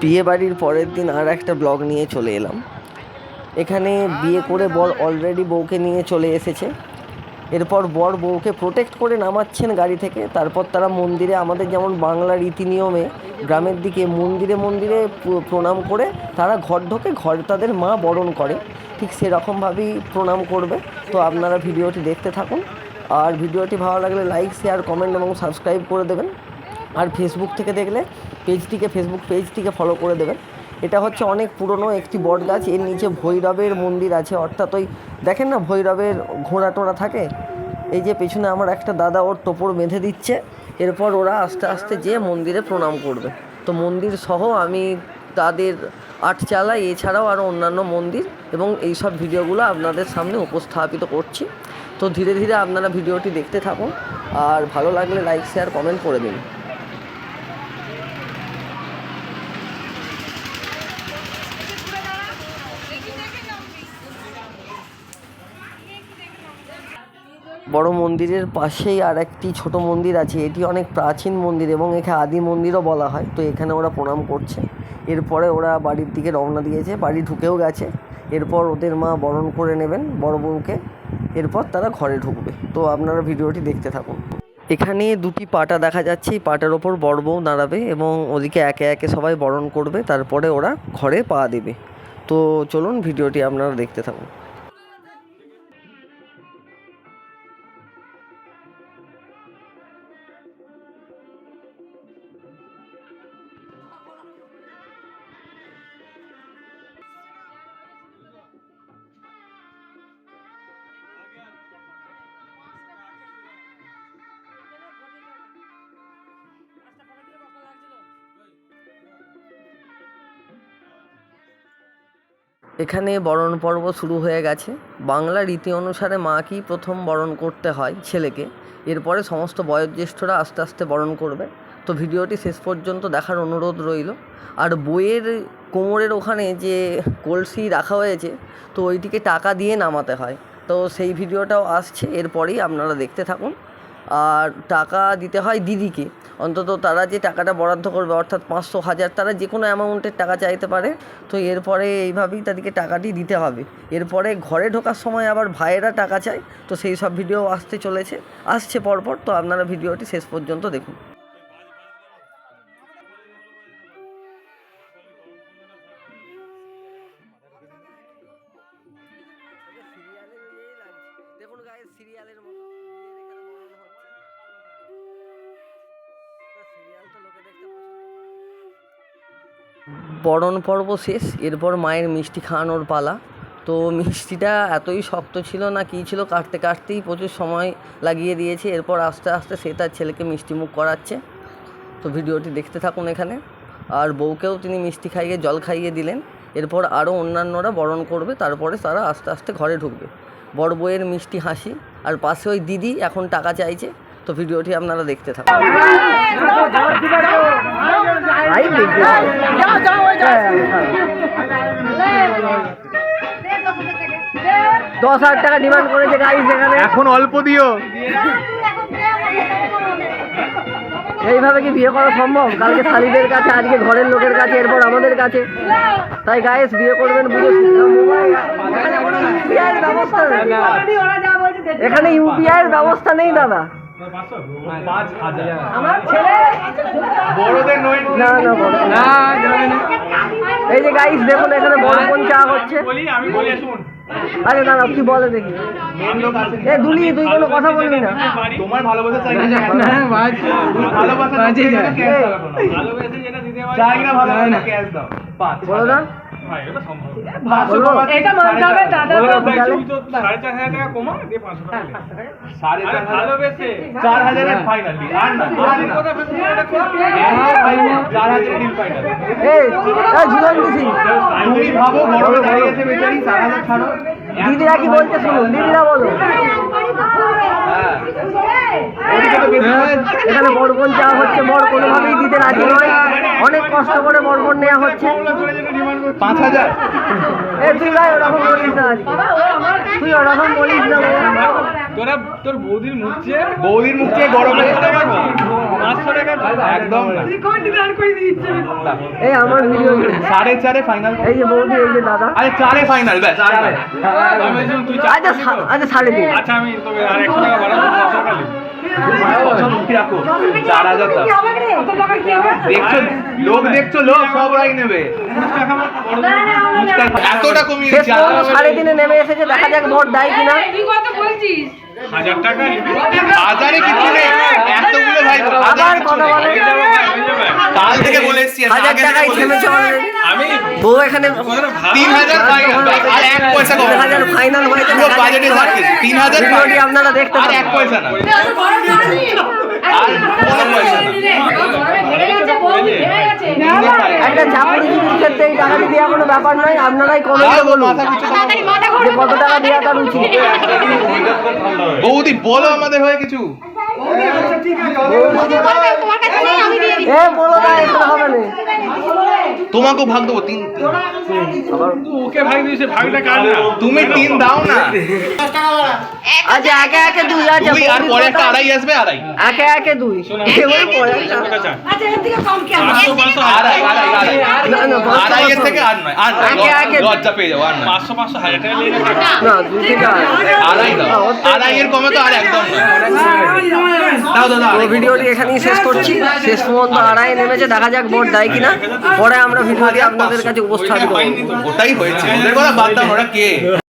বিয়ে বাড়ির পরের দিন আর একটা ব্লগ নিয়ে চলে এলাম। এখানে বিয়ে করে বর অলরেডি বউকে নিয়ে চলে এসেছে। এরপর বর বউকে প্রোটেক্ট করে নামাচ্ছেন গাড়ি থেকে। তারপর তারা মন্দিরে, আমাদের যেমন বাংলা রীতি নিয়মে গ্রামের দিকে মন্দিরে মন্দিরে প্রণাম করে তারা ঘর ঢোকে, ঘরে তাদের মা বরণ করে। ঠিক সেরকমভাবেই প্রণাম করবে। তো আপনারা ভিডিওটি দেখতে থাকুন। আর ভিডিওটি ভালো লাগলে লাইক শেয়ার কমেন্ট এবং সাবস্ক্রাইব করে দেবেন। আর ফেসবুক থেকে দেখলে পেজটিকে ফেসবুক পেজটিকে ফলো করে দেবেন। এটা হচ্ছে অনেক পুরনো একটি বট গাছ এর নিচে ভৈরবের মন্দির আছে। অর্থাৎ ওই, দেখেন না ভৈরবের ঘোড়া টোড়া থাকে? এই যে পেছনে আমার একটা দাদা ওর টোপর বেঁধে দিচ্ছে, এরপর ওরা আস্তে আস্তে যেয়ে মন্দিরে প্রণাম করবে। তো মন্দির সহ আমি তাদের আটচালা এছাড়াও আরও অন্যান্য মন্দির এবং এই সব ভিডিওগুলো আপনাদের সামনে উপস্থাপিত করছি। তো ধীরে ধীরে আপনারা ভিডিওটি দেখতে থাকুন, আর ভালো লাগলে লাইক শেয়ার কমেন্ট করে দিন। বড় মন্দিরের পাশেই আর একটি ছোট মন্দির আছে। এটি অনেক প্রাচীন মন্দির এবং একে আদি মন্দিরও বলা হয়। তো এখানে ওরা প্রণাম করছে। এরপরে ওরা বাড়ির দিকে রওনা দিয়েছে। বাড়ি ঢুকেও গেছে। এরপর ওদের মা বরণ করে নেবেন বড় বউকে। এরপর তারা ঘরে ঢুকবে। তো আপনারা ভিডিওটি দেখতে থাকুন। এখানে দুটি পাটা দেখা যাচ্ছে। এই পাটার ওপর বড় বউ দাঁড়াবে এবং ওদিকে একে একে সবাই বরণ করবে। তারপরে ওরা ঘরে পা দেবে। তো চলুন ভিডিওটি আপনারা দেখতে থাকুন। এখানে বরণ পর্ব শুরু হয়ে গেছে। বাংলা রীতি অনুসারে মাকেই প্রথম বরণ করতে হয় ছেলেকে। এরপরে সমস্ত বয়োজ্যেষ্ঠরা আস্তে আস্তে বরণ করবে। তো ভিডিওটি শেষ পর্যন্ত দেখার অনুরোধ রইল। আর বইয়ের কোমরের ওখানে যে কলসি রাখা হয়েছে, তো ওইটিকে টাকা দিয়ে নামাতে হয়। তো সেই ভিডিওটাও আসছে, এরপরেই আপনারা দেখতে থাকুন। আর টাকা দিতে হয় দিদিকে। অন্তত তারা যে টাকাটা বরাদ্দ করবে, অর্থাৎ পাঁচশো হাজার, তারা যে কোনো অ্যামাউন্টের টাকা চাইতে পারে। তো এরপরে এইভাবেই তাদেরকে টাকাটি দিতে হবে। এরপরে ঘরে ঢোকার সময় আবার ভাইয়েরা টাকা চায়। তো সেই সব ভিডিও আসতে চলেছে। আসছে পরপর। তো আপনারা ভিডিওটি শেষ পর্যন্ত দেখুন। বরণ পর্ব শেষ, এরপর মায়ের মিষ্টি খাওয়ানোর পালা। তো মিষ্টিটা এতই শক্ত ছিল না, কী ছিল কাটতে কাটতেই প্রচুর সময় লাগিয়ে দিয়েছে। এরপর আস্তে আস্তে সে তার ছেলেকে মিষ্টি মুখ করাচ্ছে। তো ভিডিওটি দেখতে থাকুন এখানে। আর বউকেও তিনি মিষ্টি খাইয়ে, জল খাইয়ে দিলেন। এরপর আরও অন্যান্যরা বরণ করবে, তারপরে তারা আস্তে আস্তে ঘরে ঢুকবে। বড় বউয়ের মিষ্টি হাসি। আর পাশে ওই দিদি এখন টাকা চাইছে। তো ভিডিওটি আপনারা দেখতে থাকুন। দশ হাজার টাকা ডিমান্ড করেছে গাড়ি সেখানে এখন অল্প দিও। এইভাবে কি বিয়ে করা সম্ভব? কালকে শালিদের কাছে আজকে ঘরের লোকের কাছে এরপর আমাদের কাছে। তাই গায়েস বিয়ে করবেন বুঝে মোবাইল এখানে ইউপিআই এর ব্যবস্থা নেই। এখানে বড়দের নয় না না না। এই যে গাইস দেখুন এখানে বড় বোন চা হচ্ছে বলি আমি বলি শুন আরে দাদা কি বলে দেখি। এ দুলি তুই কোনো কথা বলবি না। তোমার ভালোবাসা চাই না চাই না যেটা দিতে পারে চাই না ক্যাশ দাও। পাঁচ বলো না। ভালোবেসে। দিদিরা কি বলছে শুনুন দিদিরা বলো। এখানে বরবন চাওয়া হচ্ছে বর কোনোভাবেই দিতে রাজি নয়। অনেক কষ্ট করে বরবন নেওয়া হচ্ছে। পাঁচ হাজার। এ তুই ভাই ওরকম বলিস না তুই ওরকম বলিস না। তোরা তোর বৌদির মুখ চেয়ে বৌদির মুখ চেয়ে গরমে একদম এই আমার ভিডিও সাড়ে চারে ফাইনাল এই যে বৌদি এই যে দাদা। আরে চারে ফাইনাল ব্যাস আচ্ছা আচ্ছা সাড়ে তিন আচ্ছা আমি তোকে আর একশো টাকা বাড়াবো ছশো টাকা নিবি। পছন্দ কি রাখো চার হাজার দেখছ লোক দেখছ লোক সব রাই নেবে। এতটা কমিয়ে সাড়ে তিনে নেমে এসেছে দেখা যাক ভোট দেয় কিনা। তুই কত বলছিস? হাজার টাকা নিবি হাজারে কিছু নেই এতগুলো ভাই আবার কথা বলে হয়ে যাবে ভাই, হয়ে যাবে। কাল থেকে বলে এসছি হাজার টাকায় থেমেছে আমি বউ এখানে তিন হাজার আর এক পয়সা কম হাজার ফাইনাল হয়েছে বাজেটে তিন হাজার আপনারা দেখতে আর এক পয়সা না আর কোনো পয়সা না। ভেঙে গেছে বউ ভেঙে গেছে একটা চাকরিজীবীর ক্ষেত্রে এই টাকাটি দেওয়া কোনো ব্যাপার নয় আপনারাই বলুন মাথা যে কত টাকা দেওয়া তার উচিত বৌদি বলো আমাদের হয়ে কিছু তোমার কাছে নেই আমি দিয়ে দিই এ বলো না তোমাকেও ভাগ দেবো তিন ওকে ভাগ দিয়েছে ভাগটা কার না? তুমি তিন দাও না। আচ্ছা একে একে দুই আচ্ছা দুই আর পরে একটা আড়াই আসবে আড়াই। একে একে দুই। এবার পরে আচ্ছা এর থেকে কম কি আড়াই আড়াই আড়াই। না না পাঁচশো আড়াইয়ের থেকে আর নয়। আর আগে, আগে। লজ্জা পেয়ে যাব আর নয়। পাঁচশো পাঁচশো হাজার টাকা নিয়ে যাবে না দুই থেকে আড়াই। আড়াই। দাও। থেকে- আড়াইয়ের কমে তো আর একদম দাও দাও দাও ভিডিওটি এখানেই শেষ করছি। শেষ পর্যন্ত আড়াই নেমেছে দেখা যাক ভোট দেয় কিনা। পরে আমরা ভিডিওটি আপনাদের কাছে উপস্থাপন করব। ওটাই হয়েছে। ওদের কথা বাদ দাও ওরা কে?